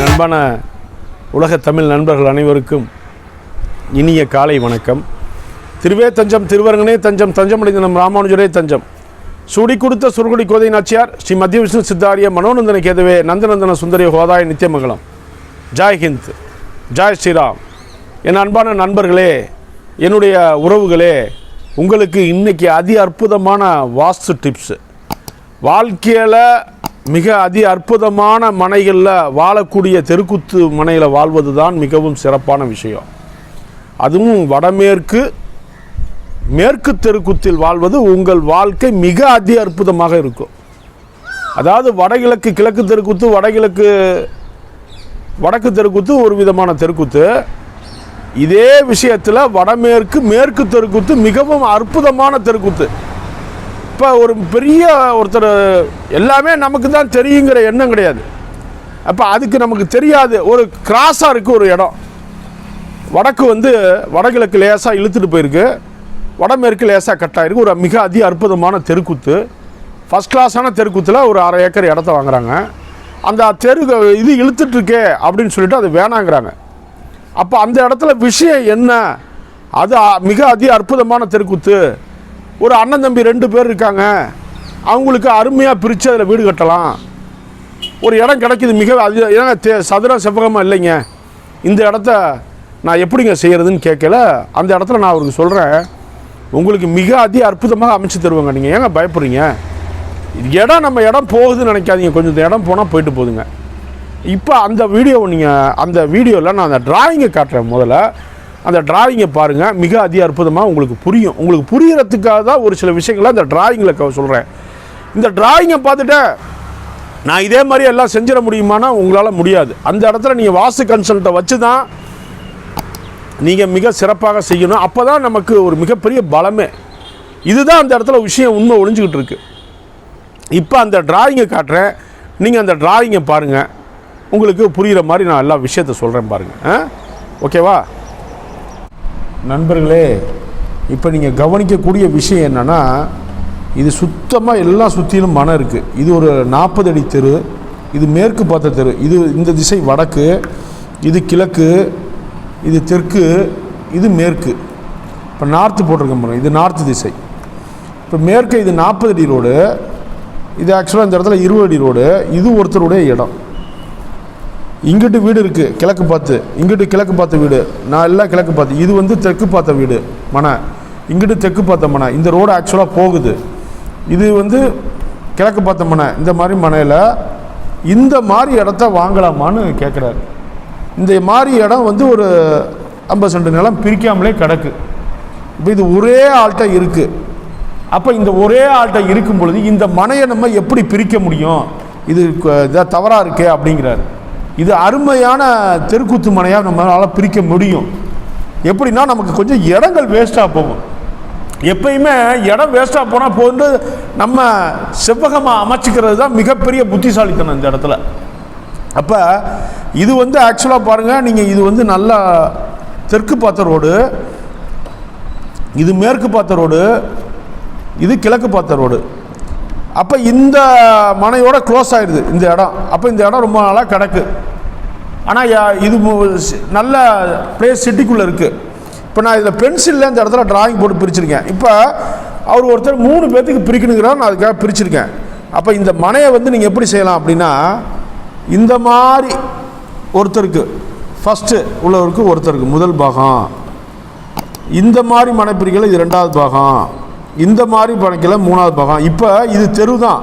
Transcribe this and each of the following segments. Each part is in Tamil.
என் அன்பான உலக தமிழ் நண்பர்கள் அனைவருக்கும் இனிய காலை வணக்கம். திருவே தஞ்சம் திருவரங்கனே தஞ்சம் தஞ்சமடைந்த நம் ராமானுஜரே தஞ்சம். சூடி கொடுத்த சுருகுடி கோதை நாச்சியார் ஸ்ரீ மத்திய விஷ்ணு சித்தாரிய மனோநந்தன கேதவே நந்தநந்தன சுந்தரிய ஹோதாய நித்தியமங்கலம். Joy Hind Joy Sriram. என் அன்பான நண்பர்களே என்னுடைய உறவுகளே உங்களுக்கு இன்னைக்கு அதி அற்புதமான வாஸ்து டிப்ஸு. வாழ்க்கையில் மிக அதி அற்புதமான மனைகளில் வாழக்கூடிய தெருக்குத்து மனையில் வாழ்வது தான் மிகவும் சிறப்பான விஷயம். அதுவும் வடமேற்கு மேற்கு தெருக்குத்தில் வாழ்வது உங்கள் வாழ்க்கை மிக அதி அற்புதமாக இருக்கும். அதாவது வடகிழக்கு கிழக்கு தெருக்குத்து வடகிழக்கு வடக்கு தெருக்குத்து ஒரு விதமான தெருக்குத்து. இதே விஷயத்தில் வடமேற்கு மேற்கு தெருக்குத்து மிகவும் அற்புதமான தெருக்குத்து. இப்போ ஒரு பெரிய ஒருத்தர் எல்லாமே நமக்கு தான் தெரியுங்கிற எண்ணம் கிடையாது. அப்போ அதுக்கு நமக்கு தெரியாது. ஒரு கிராஸாக இருக்குது ஒரு இடம். வடக்கு வந்து வடகிழக்கு லேசாக இழுத்துட்டு போயிருக்கு. வடமேற்கு லேசாக கட்டாயிருக்கு ஒரு மிக அதி அற்புதமான தெருக்குத்து. ஃபஸ்ட் கிளாஸான தெருக்குத்தில் ஒரு அரை ஏக்கர் இடத்த வாங்குறாங்க. அந்த தெரு இது இழுத்துட்ருக்கே அப்படின்னு சொல்லிட்டு அது வேணாங்கிறாங்க. அப்போ அந்த இடத்துல விஷயம் என்ன? அது மிக அதி அற்புதமான தெருக்குத்து. ஒரு அண்ணன் தம்பி ரெண்டு பேர் இருக்காங்க. அவங்களுக்கு அருமையாக பிரித்து அதில் வீடு கட்டலாம். ஒரு இடம் கிடைக்கிது மிக அது ஏன்னா தே சதுரம் செவ்வகமாக இல்லைங்க. இந்த இடத்த நான் எப்படிங்க செய்கிறதுன்னு கேட்கல. அந்த இடத்துல நான் அவருக்கு சொல்கிறேன் உங்களுக்கு மிக அதி அற்புதமாக அமைச்சு தருவாங்க. நீங்கள் ஏங்க பயப்படுறீங்க? இடம் நம்ம இடம் போகுதுன்னு நினைக்காதீங்க. கொஞ்சம் இந்த இடம் போனால் போயிட்டு போகுதுங்க இப்போ அந்த வீடியோவை நீங்கள் அந்த வீடியோவில் நான் அந்த டிராயிங்கை காட்டுறேன் முதல்ல. அந்த டிராயிங்கை பாருங்கள் மிக அதி அற்புதமாக உங்களுக்கு புரியும். உங்களுக்கு புரியறதுக்காக தான் ஒரு சில விஷயங்களை அந்த டிராயிங்கில் சொல்கிறேன் இந்த டிராயிங்கை பார்த்துட்டு நான் இதே மாதிரி எல்லாம் செஞ்சிட முடியுமானா உங்களால் முடியாது. அந்த இடத்துல நீங்கள் வாஸ்து கன்சல்ட்டை வச்சு தான் நீங்கள் மிக சிறப்பாக செய்யணும். அப்போ தான் நமக்கு ஒரு மிகப்பெரிய பலமே. இதுதான் அந்த இடத்துல விஷயம் உண்மை ஒழிஞ்சிக்கிட்டு இருக்குது இப்போ அந்த டிராயிங்கை காட்டுறேன். நீங்கள் அந்த டிராயிங்கை பாருங்கள் உங்களுக்கு புரிகிற மாதிரி நான் எல்லா விஷயத்த சொல்கிறேன் பாருங்கள் ஆ? ஓகேவா? நண்பர்களே இப்போ நீங்கள் கவனிக்கக்கூடிய விஷயம் என்னென்னா இது சுத்தமாக எல்லா சுற்றிலும் மனம் இருக்குது இது ஒரு நாற்பது அடி தெரு இது மேற்கு பார்த்த தெரு இது இந்த திசை வடக்கு இது கிழக்கு இது தெற்கு இது மேற்கு. இப்போ நார்த்து போட்டிருக்கேன் பாருங்க இது நார்த்து திசை. இப்போ மேற்கு இது நாற்பது அடி ரோடு இது ஆக்சுவலாக இந்த இடத்துல இருபது அடி ரோடு இது ஒருத்தருடைய இடம். இங்கிட்டு வீடு இருக்குது கிழக்கு பார்த்து. இங்கிட்டு கிழக்கு பார்த்த வீடு. நான் எல்லாம் கிழக்கு பார்த்து. இது வந்து தெற்கு பார்த்த வீடு மனை இங்கிட்டு தெற்கு பார்த்த மனை இந்த ரோடு ஆக்சுவலாக போகுது. இது வந்து கிழக்கு பார்த்த மனை இந்த மாதிரி மனையில் இந்த மாதிரி இடத்த வாங்கலாமான்னு கேட்குறாரு இந்த மாதிரி இடம் வந்து ஒரு ஐம்பது சென்ட் நிலம் பிரிக்காமலே கிடக்கு. இப்போ இது ஒரே ஆள்கிட்ட இருக்குது அப்போ இந்த ஒரே ஆள்கிட்ட இருக்கும் பொழுது இந்த மனையை நம்ம எப்படி பிரிக்க முடியும்? இது இதாக தவறாக இருக்கே அப்படிங்கிறாரு. இது அருமையான தெருக்கூத்து மனையாக நம்மளால் பிரிக்க முடியும். எப்படின்னா நமக்கு கொஞ்சம் இடங்கள் வேஸ்ட்டாக போகும். எப்பயுமே இடம் வேஸ்ட்டாக போனால் போன்று நம்ம செவ்வகமாக அமைச்சிக்கிறது தான் மிகப்பெரிய புத்திசாலித்தனம் இந்த இடத்துல. அப்போ இது வந்து ஆக்சுவலாக பாருங்கள் நீங்கள் இது வந்து நல்லா தெற்கு பார்த்த ரோடு இது மேற்கு பார்த்த ரோடு இது கிழக்கு பார்த்த ரோடு. அப்போ இந்த மனையோட க்ளோஸ் ஆயிடுது இந்த இடம். அப்போ இந்த இடம் ரொம்ப நாளாக கிடக்கு. ஆனால் இது நல்ல பிளேஸ் சிட்டிக்குள்ளே இருக்குது இப்போ நான் இதில் பென்சிலில் இந்த இடத்துல டிராயிங் போட்டு பிரிச்சிருக்கேன். இப்போ அவர் ஒருத்தர் மூணு பேர்த்துக்கு பிரிக்கணுங்கிறார் நான் அதுக்காக பிரிச்சிருக்கேன். அப்போ இந்த மனையை வந்து நீங்கள் எப்படி செய்யலாம் அப்படின்னா இந்த மாதிரி ஒருத்தருக்கு ஃபஸ்ட்டு உள்ளவருக்கு ஒருத்தருக்கு முதல் பாகம். இந்த மாதிரி மனைப்பிரிக்கல இது ரெண்டாவது பாகம். இந்த மாதிரி பணிக்கல மூணாவது பாகம். இப்போ இது தெரு தான்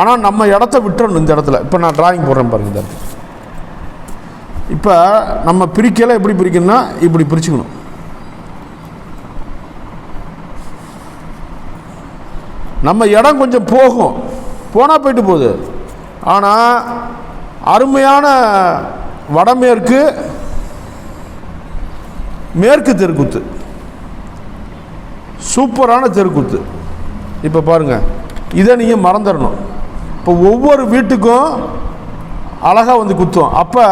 ஆனால் நம்ம இடத்த விட்டுறணும் இந்த இடத்துல. இப்போ நான் டிராயிங் போடுறேன் பாருங்கள் இந்த இடத்துல. இப்போ நம்ம பிரிக்கல எப்படி பிரிக்கணும்னா இப்படி பிரிச்சுக்கணும். நம்ம இடம் கொஞ்சம் போகும். போனால் போயிட்டு போகுது. ஆனால் அருமையான வடமேற்கு மேற்கு தெருக்குத்து. சூப்பரான தெருக்குத்து. இப்போ பாருங்கள் இதை நீங்கள் மறந்துடணும். இப்போ ஒவ்வொரு வீட்டுக்கும் அழகாக வந்து குத்தும். அப்போ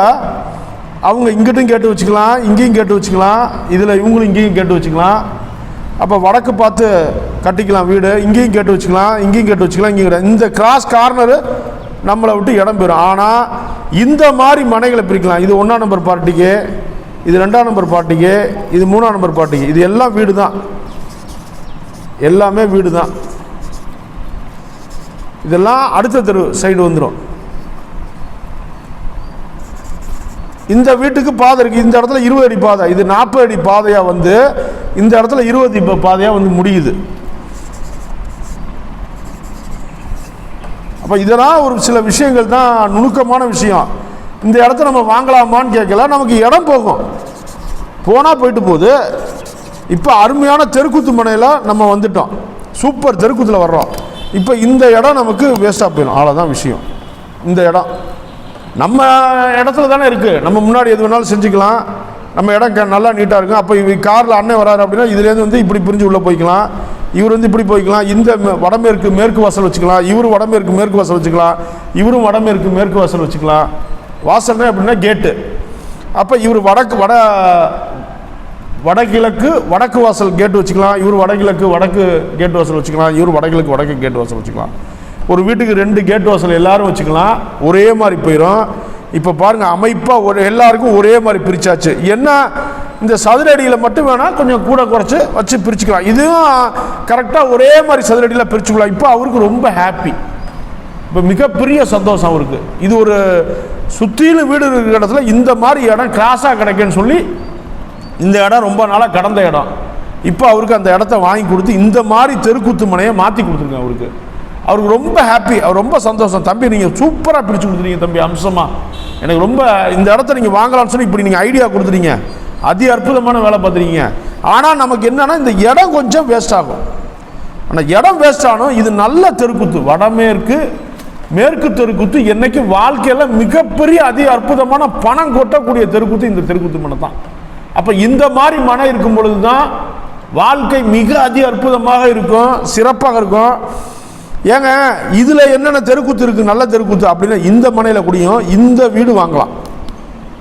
அவங்க இங்கிட்டும் கேட்டு வச்சுக்கலாம் இங்கேயும் கேட்டு வச்சுக்கலாம் இதில் இவங்களும் இங்கேயும் கேட்டு வச்சுக்கலாம். அப்போ வடக்கு பார்த்து கட்டிக்கலாம் வீடு இங்கேயும் கேட்டு வச்சுக்கலாம் இங்கேயும் கேட்டு வச்சுக்கலாம் இங்கே இந்த கிராஸ் கார்னரு நம்மளை விட்டு இடம் பெறும். ஆனால் இந்த மாதிரி மனைகளை பிரிக்கலாம். இது ஒன்றாம் நம்பர் பார்ட்டிக்கு இது ரெண்டாம் நம்பர் பார்ட்டிக்கு இது மூணாம் நம்பர் பார்ட்டிக்கு இது எல்லாம் வீடு தான் எல்லாமே வீடு தான் இதெல்லாம் அடுத்த தெரு சைடு வந்துடும் இந்த வீட்டுக்கு பாதை இருக்குது இந்த இடத்துல இருபது அடி பாதை. இது நாற்பது அடி பாதையாக வந்து இந்த இடத்துல இருபது பாதையாக வந்து முடியுது. அப்போ இதெல்லாம் ஒரு சில விஷயங்கள் தான் நுணுக்கமான விஷயம். இந்த இடத்த நம்ம வாங்கலாமான்னு கேட்கல. நமக்கு இடம் போகும். போனால் போயிட்டு போகுது. இப்போ அருமையான தெருக்குத்து மனையில் நம்ம வந்துட்டோம். சூப்பர் தெருக்குத்தில் வர்றோம். இப்போ இந்த இடம் நமக்கு வேஸ்ட்டாக போயிடும். அவ்வளோதான் விஷயம். இந்த இடம். நம்ம இடத்துல தானே இருக்குது நம்ம முன்னாடி எது வேணாலும் செஞ்சுக்கலாம். நம்ம இடம் க- நல்லா நீட்டாக இருக்கும். அப்போ இவ காரில் அண்ணன் வராரு அப்படின்னா இதுலேருந்து வந்து இப்படி பிரிஞ்சு உள்ளே போய்க்கலாம். இவர் வந்து இப்படி போய்க்கலாம். இந்த வடமேற்கு மேற்கு வாசல் வச்சுக்கலாம். இவர் வடமேற்கு மேற்கு வாசல் வச்சுக்கலாம். இவரும் வடமேற்கு மேற்கு வாசல் வச்சுக்கலாம். வாசல்னா அப்படின்னா கேட்டு அப்போ இவர் வடக்கு வட வடகிழக்கு வடக்கு வாசல் கேட்டு வச்சுக்கலாம். இவர் வடகிழக்கு வடக்கு கேட் வாசல் வச்சுக்கலாம். இவர் வடகிழக்கு வடக்கு கேட் வாசல் வச்சுக்கலாம். ஒரு வீட்டுக்கு ரெண்டு கேட் வாசல் எல்லாரும் வச்சுக்கலாம். ஒரே மாதிரி போயிடும் இப்போ பாருங்கள் அமைப்பாக ஒரு எல்லாருக்கும் ஒரே மாதிரி பிரிச்சாச்சு. என்ன? இந்த சதுரடியில் மட்டும் வேணால் கொஞ்சம் கூட குறைச்சி வச்சு பிரிச்சுக்கலாம். இதுவும் கரெக்டாக ஒரே மாதிரி சதுரடியில் பிரிச்சுக்கலாம். இப்போ அவருக்கு ரொம்ப ஹாப்பி இப்போ மிகப்பெரிய சந்தோஷம் அவருக்கு. இது ஒரு சுற்றிலும் வீடு இருக்கிற இடத்துல இந்த மாதிரி இடம் கிராஸாக கிடைக்குன்னு சொல்லி இந்த இடம் ரொம்ப நாளாக கடந்த இடம். இப்போ அவருக்கு அந்த இடத்த வாங்கி கொடுத்து இந்த மாதிரி தெருக்கூத்து மனையை மாற்றி கொடுத்துருங்க அவருக்கு. அவருக்கு ரொம்ப ஹாப்பி அவர் ரொம்ப சந்தோஷம். தம்பி நீங்கள் சூப்பராக பிடிச்சு கொடுத்துருங்க தம்பி அம்சமாக எனக்கு ரொம்ப இந்த இடத்த நீங்கள் வாங்கலாம்னு சொல்லி இப்படி நீங்கள் ஐடியா கொடுத்துறீங்க அதி அற்புதமான வேலை பார்த்துறீங்க ஆனால் நமக்கு என்னன்னா இந்த இடம் கொஞ்சம் வேஸ்ட் ஆகும். ஆனால் இடம் வேஸ்ட் ஆனும் இது நல்ல தெருக்குத்து. வடமேற்கு மேற்கு தெருக்குத்து என்னைக்கு வாழ்க்கையில் மிகப்பெரிய அதி அற்புதமான பணம் கொட்டக்கூடிய தெருக்குத்து இந்த தெருக்குத்து மனை தான். அப்போ இந்த மாதிரி மனை இருக்கும் பொழுது தான் வாழ்க்கை மிக அதி அற்புதமாக இருக்கும் சிறப்பாக இருக்கும். ஏங்க இதில் என்னென்ன தெருக்குத்து இருக்குது நல்ல தெருக்குத்து? அப்படின்னா இந்த மனையில் குடியும் இந்த வீடு வாங்கலாம்.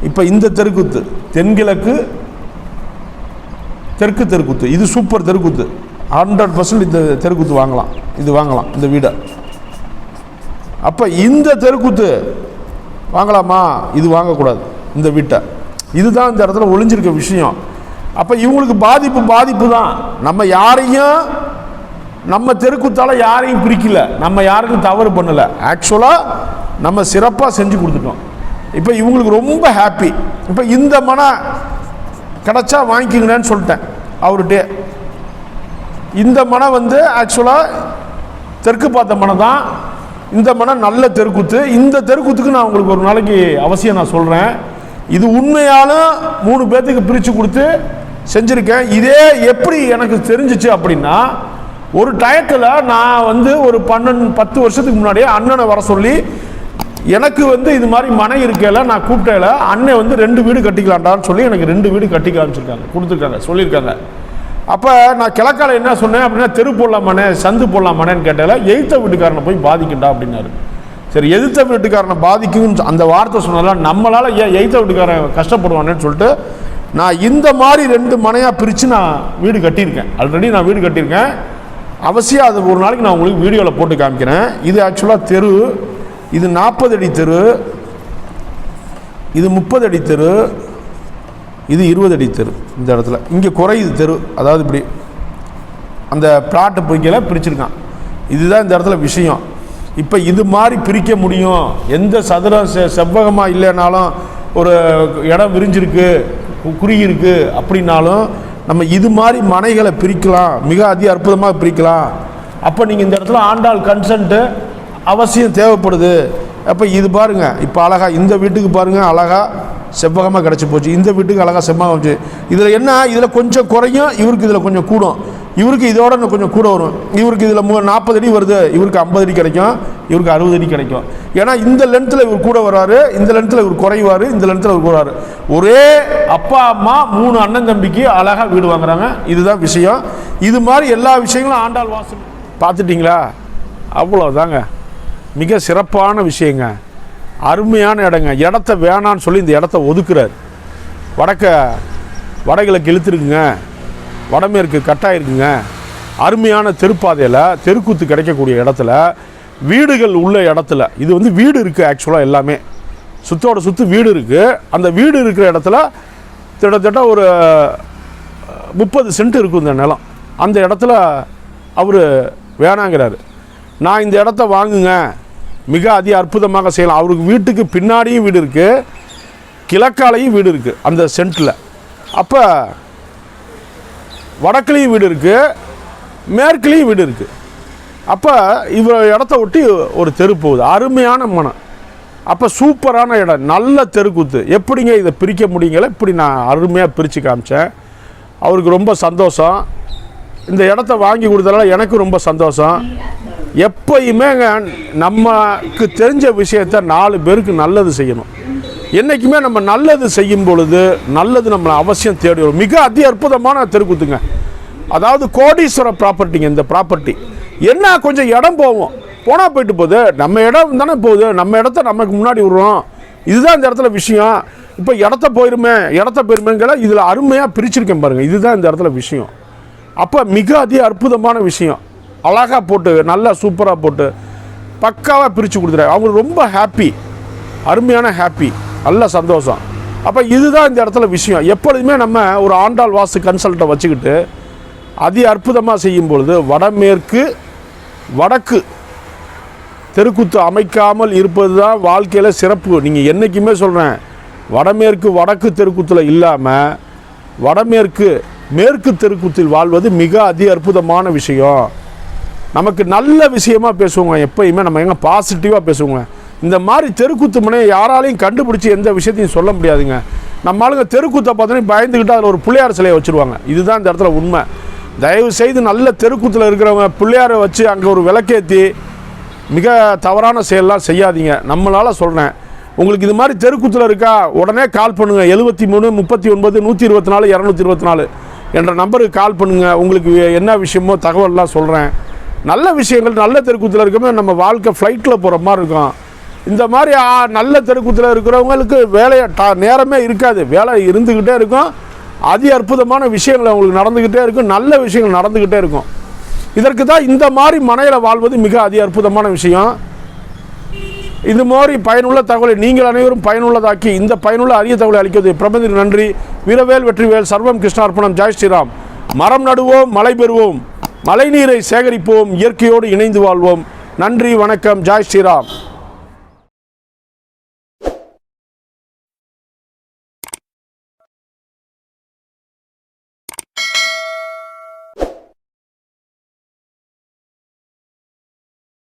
இப்போ இந்த தெருக்குத்து தென்கிழக்கு தெற்கு தெருக்குத்து இது சூப்பர் தெருக்குத்து. ஹண்ட்ரட் பர்சன்ட் இந்த தெருக்குத்து வாங்கலாம் இது வாங்கலாம் இந்த வீடை. அப்போ இந்த தெருக்குத்து வாங்கலாமா? இது வாங்கக்கூடாது இந்த வீட்டை. இதுதான் இந்த இடத்துல ஒளிஞ்சிருக்க விஷயம். அப்போ இவங்களுக்கு பாதிப்பு பாதிப்பு தான் நம்ம யாரையும் நம்ம தெருக்குத்தால யாரையும் பிரிக்கல நம்ம யாருக்கும் தவறு பண்ணலை. ஆக்சுவலாக நம்ம சிறப்பாக செஞ்சு கொடுத்துட்டோம். இப்போ இவங்களுக்கு ரொம்ப ஹாப்பி இப்போ இந்த மன கிடச்சா வாங்கிக்கிங்கன்னு சொல்லிட்டேன். அவர்கிட்ட. இந்த மனை வந்து ஆக்சுவலாக தெற்கு பார்த்த மனை தான். இந்த மனம் நல்ல தெருக்குத்து. இந்த தெருக்குத்துக்கு நான் உங்களுக்கு ஒரு நாளைக்கு அவசியம் நான் சொல்கிறேன் இது உண்மையாலும் மூணு பேர்த்துக்கு பிரித்து கொடுத்து செஞ்சுருக்கேன். இதே எப்படி எனக்கு தெரிஞ்சிச்சு அப்படின்னா ஒரு டயத்தில் நான் வந்து ஒரு பன்னெண்டு பத்து வருஷத்துக்கு முன்னாடியே அண்ணனை வர சொல்லி எனக்கு வந்து இது மாதிரி மனை இருக்கையில் நான் கூப்பிட்டல அண்ணன் வந்து ரெண்டு வீடு கட்டிக்கலாம்டான்னு சொல்லி எனக்கு ரெண்டு வீடு கட்டி காமிச்சிருக்காங்க கொடுத்துருக்காங்க சொல்லியிருக்காங்க. அப்போ நான் கிழக்கால என்ன சொன்னேன் அப்படின்னா தெரு போடலாமானே சந்து போடலாமானேன்னு கேட்டால எழுத்த வீட்டுக்காரனை போய் பாதிக்கண்டா அப்படின்னாரு. சரி எதிர்த்த வீட்டுக்காரனை பாதிக்கும் அந்த வார்த்தை சொன்னதால் நம்மளால் ஏன் எய்த்த வீட்டுக்காரன் கஷ்டப்படுவானேன்னு சொல்லிட்டு நான் இந்த மாதிரி ரெண்டு மனையாக பிரித்து நான் வீடு கட்டியிருக்கேன். ஆல்ரெடி நான் வீடு கட்டியிருக்கேன். அவசியம் அது ஒரு நாளைக்கு நான் உங்களுக்கு வீடியோவில் போட்டு காமிக்கிறேன். இது ஆக்சுவலாக தெரு. இது நாற்பது அடி தெரு. இது முப்பது அடி தெரு. இது இருபது அடி தெரு இந்த இடத்துல. இங்கே குறையுது தெரு. அதாவது இப்படி அந்த பிளாட்டை பொய்க்கல பிரிச்சிருக்கான். இதுதான் இந்த இடத்துல விஷயம். இப்போ இது மாதிரி பிரிக்க முடியும். எந்த சதுரம் செ செவ்வகமாக இல்லைனாலும் ஒரு இடம் விரிஞ்சிருக்கு கு- குறுகியிருக்கு அப்படின்னாலும் நம்ம இது மாதிரி மனைகளை பிரிக்கலாம். மிக அதி அற்புதமாக பிரிக்கலாம். அப்போ நீங்கள் இந்த இடத்துல ஆண்டாள் கன்சன்ட்டு அவசியம் தேவைப்படுது. அப்போ இது பாருங்க. இப்போ அழகாக இந்த வீட்டுக்கு பாருங்கள் அழகா செவ்வகமாக கிடச்சி போச்சு. இந்த வீட்டுக்கு அழகாக செவ்வகம் வந்துச்சு இதில் என்ன? இதில் கொஞ்சம் குறையும் இவருக்கு இதில் கொஞ்சம் கூடும். இவருக்கு இதோட இன்னும் கொஞ்சம் கூட வரும். இவருக்கு இதில் மூ நாற்பது அடி வருது. இவருக்கு ஐம்பது அடி கிடைக்கும். இவருக்கு அறுபது அடி கிடைக்கும். ஏன்னா இந்த லென்த்தில் இவர் கூட வராரு. இந்த லென்த்தில் இவர் குறைவார். இந்த லென்த்தில் இவர் கூறாரு ஒரே அப்பா அம்மா மூணு அண்ணன் தம்பிக்கு அழகாக வீடு வாங்குறாங்க. இதுதான் விஷயம். இது மாதிரி எல்லா விஷயங்களும் ஆண்டாள் வாசல். பார்த்துட்டிங்களா? அவ்வளோதாங்க மிக சிறப்பான விஷயங்க. அருமையான இடங்க. இடத்த வேணான்னு சொல்லி இந்த இடத்த ஒதுக்குறாரு. வடக்க வடகிழக்கு இழுத்துருக்குங்க. வடமேற்கு கட்டாயிருக்குங்க. அருமையான தெருப்பாதையில் தெருக்கூத்து கிடைக்கக்கூடிய இடத்துல வீடுகள் உள்ள இடத்துல இது வந்து வீடு இருக்குது ஆக்சுவலாக எல்லாமே. சுத்தோட சுற்று வீடு இருக்குது அந்த வீடு இருக்கிற இடத்துல கிட்டத்தட்ட ஒரு முப்பது சென்ட் இருக்கும் இந்த நிலம். அந்த இடத்துல அவர் வேணாங்கிறாரு. நான் இந்த இடத்த வாங்குங்க. மிக அதி அற்புதமாக செய்யலாம். அவருக்கு வீட்டுக்கு பின்னாடியும் வீடு இருக்குது கிழக்காலையும் வீடு இருக்குது அந்த சென்ட்டில் அப்போ வடக்குலேயும் வீடு இருக்குது மேற்குலேயும் வீடு இருக்குது அப்போ இவர் இடத்த ஒட்டி ஒரு தெரு போகுது. அருமையான மனம் அப்போ சூப்பரான இடம். நல்ல தெருக்கூத்து எப்படிங்க இதை பிரிக்க முடியுங்கள இப்படி நான் அருமையாக பிரித்து காமிச்சேன். அவருக்கு ரொம்ப சந்தோஷம். இந்த இடத்த வாங்கி கொடுத்தனால எனக்கு ரொம்ப சந்தோஷம். எப்பயுமேங்க நமக்கு தெரிஞ்ச விஷயத்த நாலு பேருக்கு நல்லது செய்யணும். என்றைக்குமே நம்ம நல்லது செய்யும் பொழுது நல்லது நம்மளை அவசியம் தேடி வரும். மிக அதி அற்புதமான தெருக்கூத்துங்க. அதாவது கோடீஸ்வர ப்ராப்பர்ட்டிங்க இந்த ப்ராப்பர்ட்டி என்ன கொஞ்சம் இடம் போவோம். போனால் போயிட்டு போகுது. நம்ம இடம் தானே போகுது. நம்ம இடத்த நமக்கு முன்னாடி விடுறோம். இதுதான் இந்த இடத்துல விஷயம். இப்போ இடத்த போயிருமே இடத்த போயிருமேங்கிற இதில் அருமையாக பிரிச்சிருக்கேன் பாருங்கள் இதுதான் இந்த இடத்துல விஷயம். அப்போ மிக அதி அற்புதமான விஷயம். அழகாக போட்டு நல்லா சூப்பராக போட்டு பக்காவாக பிரித்து கொடுத்துறாரு அவங்க ரொம்ப ஹாப்பி அருமையான ஹாப்பி நல்ல சந்தோஷம். அப்போ இதுதான் இந்த இடத்துல விஷயம். எப்பொழுதுமே நம்ம ஒரு ஆண்டாள் வாஸ்து கன்சல்ட்டை வச்சுக்கிட்டு அதி அற்புதமாக செய்யும் பொழுது வடமேற்கு வடக்கு தெருக்கூத்து அமைக்காமல் இருப்பது தான் வாழ்க்கையில் சிறப்பு. நீங்கள் என்றைக்குமே சொல்கிறேன் வடமேற்கு வடக்கு தெருக்கூத்தில் இல்லாமல் வடமேற்கு மேற்கு தெருக்கூத்தில் வாழ்வது மிக அதி அற்புதமான விஷயம். நமக்கு நல்ல விஷயமா பேசுவோங்க. எப்பயுமே நம்ம எங்கே பாசிட்டிவாக பேசுவோங்க. இந்த மாதிரி தெருக்கூத்து முனையை யாராலையும் கண்டுபிடிச்சி எந்த விஷயத்தையும் சொல்ல முடியாதுங்க. நம்ம ஆளுங்க தெருக்கூத்தை பார்த்தோன்னே பயந்துக்கிட்டு அதில் ஒரு பிள்ளையார் சிலையை வச்சுருவாங்க. இதுதான் இந்த இடத்துல உண்மை. தயவு செய்து நல்ல தெருக்கூத்தில் இருக்கிறவங்க பிள்ளையாரை வச்சு அங்கே ஒரு விளக்கேற்றி மிக தவறான செயல்லாம் செய்யாதீங்க. நம்மளால் சொல்கிறேன் உங்களுக்கு இது மாதிரி தெருக்கூத்தில் இருக்கா? உடனே கால் பண்ணுங்கள் எழுபத்தி மூணு முப்பத்தி ஒன்பது நூற்றி இருபத்தி நாலு இரநூத்தி இருபத்தி நாலு என்ற நம்பருக்கு கால் பண்ணுங்கள் உங்களுக்கு என்ன விஷயமோ தகவல்லாம் சொல்கிறேன் நல்ல விஷயங்கள் நல்ல தெருக்கூத்தில் இருக்கமே நம்ம வாழ்க்கை ஃப்ளைட்டில் போகிற மாதிரி இருக்கும். இந்த மாதிரி நல்ல தெருக்கூத்தில் இருக்கிறவங்களுக்கு வேலையை டா நேரமே இருக்காது. வேலை இருந்துக்கிட்டே இருக்கும். அதி அற்புதமான விஷயங்கள் அவங்களுக்கு நடந்துக்கிட்டே இருக்கும். நல்ல விஷயங்கள் நடந்துக்கிட்டே இருக்கும். இதற்கு தான் இந்த மாதிரி மனையில் வாழ்வது மிக அதி அற்புதமான விஷயம். இது மாதிரி பயனுள்ள தகவலை நீங்கள் அனைவரும் பயனுள்ளதாக்கி இந்த பயனுள்ள அரிய தகவலை அளிக்கிறது பிரபந்திற்கு நன்றி. வீரவேல் வெற்றிவேல் சர்வம் கிருஷ்ணார்ப்பணம் ஜெய் ஸ்ரீராம். மரம் நடுவோம் மழை பெறுவோம். மழைநீரை சேகரிப்போம் இயற்கையோடு இணைந்து வாழ்வோம். நன்றி வணக்கம். ஜெய் ஸ்ரீராம்.